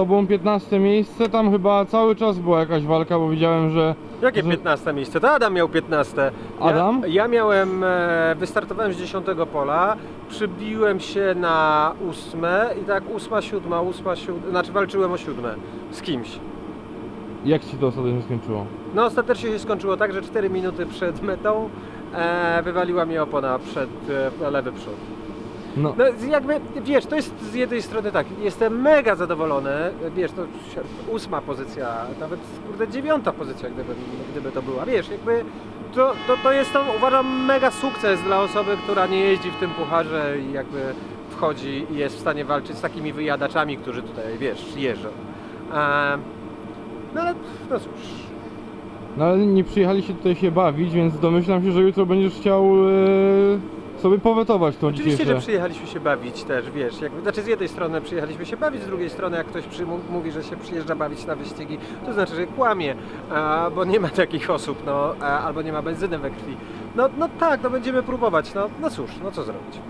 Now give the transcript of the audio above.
tobą 15 miejsce, tam chyba cały czas była jakaś walka, bo widziałem, że... Jakie że... 15 miejsce? To Adam miał 15. Adam? Ja, miałem, e, wystartowałem z 10 pola, przybiłem się na ósme i tak ósma, siódma, ósma, siódma, znaczy walczyłem o siódme z kimś. Jak ci to ostatecznie skończyło? No ostatecznie się skończyło tak, że 4 minuty przed metą e, wywaliła mnie opona przed e, lewy przód. No, No jakby, wiesz, to jest z jednej strony tak, jestem mega zadowolony, wiesz, to si- ósma pozycja, nawet kurde dziewiąta pozycja, gdyby, gdyby to była, wiesz, jakby to, to, to jest to, uważam, mega sukces dla osoby, która nie jeździ w tym pucharze i jakby wchodzi i jest w stanie walczyć z takimi wyjadaczami, którzy tutaj, wiesz, jeżdżą. E, no ale, no cóż, no ale nie przyjechaliście tutaj się bawić, więc domyślam się, że jutro będziesz chciał e, sobie powetować tą Oczywiście, że dzisiejsze... przyjechaliśmy się bawić też, wiesz, jakby, znaczy z jednej strony przyjechaliśmy się bawić, z drugiej strony jak ktoś przy, mówi, że się przyjeżdża bawić na wyścigi, to znaczy, że kłamie, a, bo nie ma takich osób, no, a, albo nie ma benzyny we krwi. No, no tak, no będziemy próbować, no, no cóż, no co zrobić.